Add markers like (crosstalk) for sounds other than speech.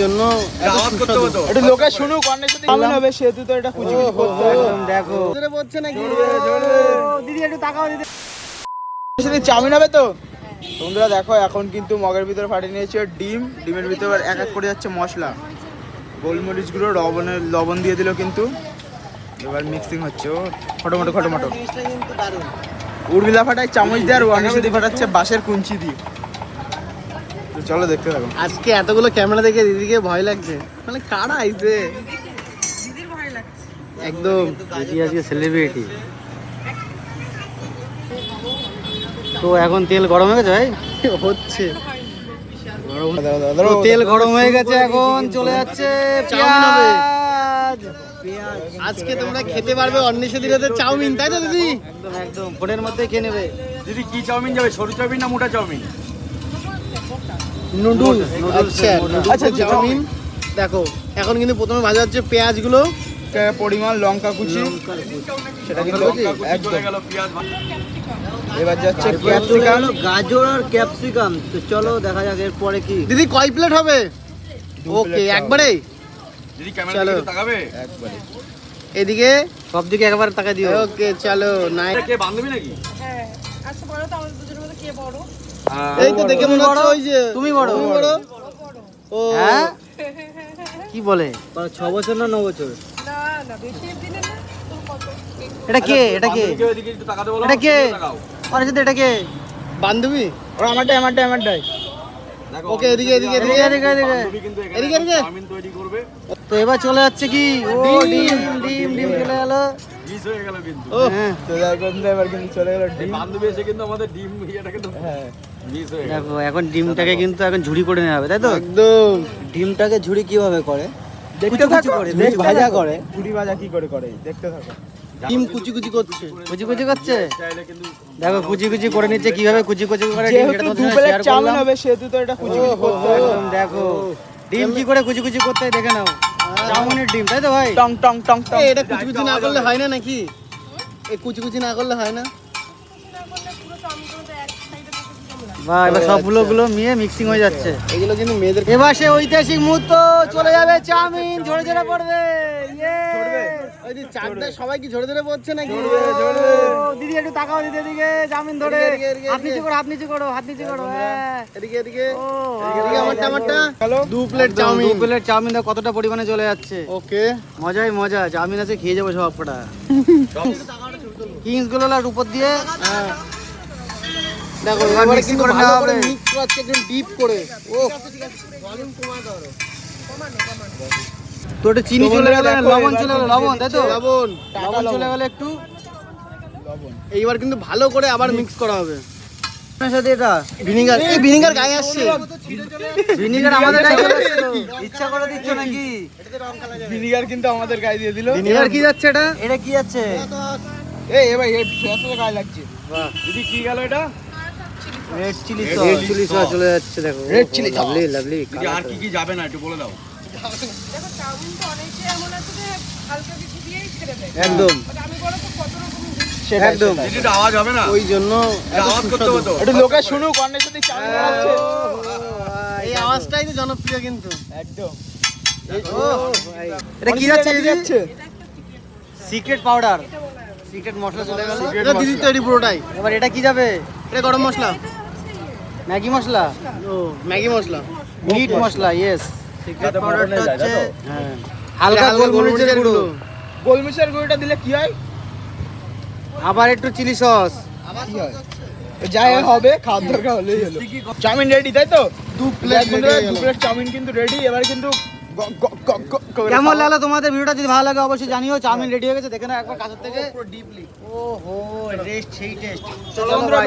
জন্য এত আওয়াজ করতে সুস্বাদু। হতো একটু লোকে শুনুক অনেক সাথে চাউমিন হবে সেহেতু তো এটা কুচি কুচি করতে একদম দেখো। জোরে পড়ছে নাকি? দিদি একটু তাকাও দিদি। সেদিন চাউমিন হবে তো? তোমরা দেখো এখন কিন্তু মগের ভিতরে ফাটিয়ে নিয়েছে ডিম। ডিমের ভিতরে এক এক করে যাচ্ছে মশলা। গোলমরিচ গুঁড়ো লবণের লবণ দিয়ে দিল কিন্তু। এবার মিক্সিং হচ্ছে ও। খটোমটো খটোমটো। জিনিসটা কিন্তু উর্মিলা ফাটায় চামচ দিয়ে আর ওয়ানিশে দিয়ে ফাটাচ্ছে বাঁশের কুঞ্চি দিয়ে। চলো দেখতে থাকো। আজকে এতগুলো ক্যামেরা দেখে দিদিকে ভয় লাগছে। মানে কারা আইছে একদম। দিদি আজকে সেলিব্রিটি তো এখন তেল গরম হয়ে গেছে ভাই? হচ্ছে। তেল গরম হয়ে গেছে এখন চলে যাচ্ছে পেঁয়াজ। আজকে তোমরা খেতে পারবে অন্বেষে দিলে চাউমিন তাই তো দিদি? একদম একদম। ফোনের মধ্যে খেয়ে নেবে। দিদি কি চাউমিন যাবে সরু চাউমিন না মোটা চাউমিন? নুডল আচ্ছা আচ্ছা, চাউমিন। দেখো এখন কিন্তু প্রথমে ভাজা হচ্ছে পেঁয়াজগুলো পরিমাণ লঙ্কা কুচি। সেটা কিন্তু একদম। চলে গেল পেঁয়াজ এবার যাচ্ছে ক্যাপসিকাম গাজর আর ক্যাপসিকাম তো চলো দেখা যাক এরপরে কি। দিদি কয় প্লেট হবে? ওকে একবারে? দিদি ক্যামেরা চলো। দিকে তাকাবে? একবারে। এদিকে? সব দিকে একবার টাকা দিও। ওকে চলো নাই কে বান্ধবী নাকি? হ্যাঁ আচ্ছা বলো তো আমাদের দুজনের মধ্যে কে বড়? এই তো দেখে মনে হচ্ছে ওই যে তুমি বড়। তুমি বড়। ও। হ্যাঁ? কি বলে? ছ বছর না ন বছর? না না বেশি দিনে না এটা কে? এটা কে? বান্ধবীকে ওইদিকে একটু তাকাতে বলো এটা কে? ওদিকে সাথে এটা কে? বান্ধবী? ওরা আমারটাই আমারটাই আমারটাই। ওকে এদিকে এদিকে এদিকে, এদিকে এদিকে, এদিকে। বান্ধবী কিন্তু এখানে এদিকে, এদিকে। তৈরি করবে। তো এবার চলে যাচ্ছে কি? ও ডিম। ডিম ডিম চলে গেল। হয়ে গেল কিন্তু। ও। হ্যাঁ। তো এবার কিন্তু চলে গেল ডিম বান্ধবী এসে কিন্তু আমাদের ডিম ইয়েটা কিন্তু হ্যাঁ। দেখো এখন ডিমটাকে কিন্তু এখন ঝুড়ি করে নেওয়া হবে তাই তো একদম ডিমটাকে ঝুড়ি কীভাবে করে দেখতে থাকো করে, দেখ ভাজা করে। পুরি ভাজা কি করে করে দেখতে থাকো ডিম কুচি কুচি করছে কুচি কুচি করছে দেখো কুচি কুচি করে নিচ্ছে কীভাবে কুচি কুচি করে ডিম যেহেতু সেটা দু তোমাদের প্লেট শেয়ার করলাম হবে সেহেতু তো এটা কুচি কুচি করতে একদম দেখো ডিম কি করে কুচি কুচি করতে দেখে নাও চাউমিনের ডিম তাই তো ভাই টং টং টং টং এটা কুচি কুচি না করলে হয় না নাকি এই কুচি কুচি না করলে হয় না বা এবার সবগুলো গুলো মিয়ে মিক্সিং হয়ে যাচ্ছে। এগুলো কিন্তু মেয়েদের এবার সে ঐতিহাসিক মুহূর্ত চলে যাবে চাউমিন। ঝরে ঝরে পড়বে। ইয়ে! সবাই কি ঝরে ঝরে পড়ছে নাকি? দিদি একটু তাকাও দিদি এদিকে চাউমিন ধরে। এদিকে, এদিকে, হাত নিচু করো হাত নিচু করো হাত নিচু করো। হ্যাঁ। এদিকে এদিকে। এদিকে আমারটা আমারটা হ্যালো। দু প্লেট দু চাউমিন। প্লেট চাউমিন কতটা পরিমাণে চলে যাচ্ছে। ওকে। মজাই মজা চাউমিন আছে খেয়ে যাব সব কটা। (laughs) কিংসগুলো উপর দিয়ে। দেখো এবার করে নেওয়া হবে। মিক্স করছে একদম ডিপ করে ও তো ওটা চিনি তো চলে গেল লবণ চলে গেল লবণ তাই তো লবণ লবণ চলে গেল একটু এইবার কিন্তু ভালো করে আবার মিক্স করা হবে সাথে এটা ভিনিগার এই ভিনিগার গায়ে আসছে ভিনিগার আমাদের গায়ে চলে আসছে ইচ্ছা করে দিচ্ছ নাকি ভিনিগার কিন্তু আমাদের গায়ে দিয়ে দিল কি যাচ্ছে এটা এটা কি যাচ্ছে এই এবার এই ফেসে গায়ে লাগছে বাহ দিদি কি গেল এটা red chili sauce chili sauce চলে যাচ্ছে দেখো। Red chili sauce। Lovely lovely আর কি কি যাবে না একটু বলে দাও। দেখো চাউমিন তো অনেকে এমন আছে যে হালকা কিছু দিয়েই ছেড়ে দেয়। একদম। আমি বলো তো কত রকম একদম। এটা আওয়াজ হবে না? ওই জন্য আওয়াজ করতে। হতো একটু লোকে শুনুক অনেক সাথে চাউমিন বানাচ্ছে। এই আওয়াজটাই তো জনপ্রিয় কিন্তু। একদম। এটা কি যাচ্ছে দিদি? যাচ্ছে? সিক্রেট পাউডার সিক্রেট মশলা। চলে গেল। এটা দিদি তৈরি পুরোটাই। এবার এটা কি যাবে? এটা গরম মশলা? ম্যাগি মশলা? ও ম্যাগি মশলা। মিট মশলা ইয়েস? হ্যাঁ হালকা গোলমরিচের গুঁড়ো। গোলমরিচের গুঁড়োটা দিলে কি হয়? আবার একটু চিলি সস। কি হয়? যাই হবে খাওয়ার দরকার হলেই হলো। চাউমিন রেডি তাই তো? দু প্লেট দু প্লেট চাউমিন কিন্তু রেডি এবার কিন্তু কেমন লাগল তোমাদের ভিডিওটা? যদি ভালো লাগে অবশ্যই জানিও। চাউমিন রেডি হয়ে গেছে দেখে না একবার কাছের থেকে। ডিপলি ও হো টেস্ট সেই টেস্ট চলো বন্ধুরা,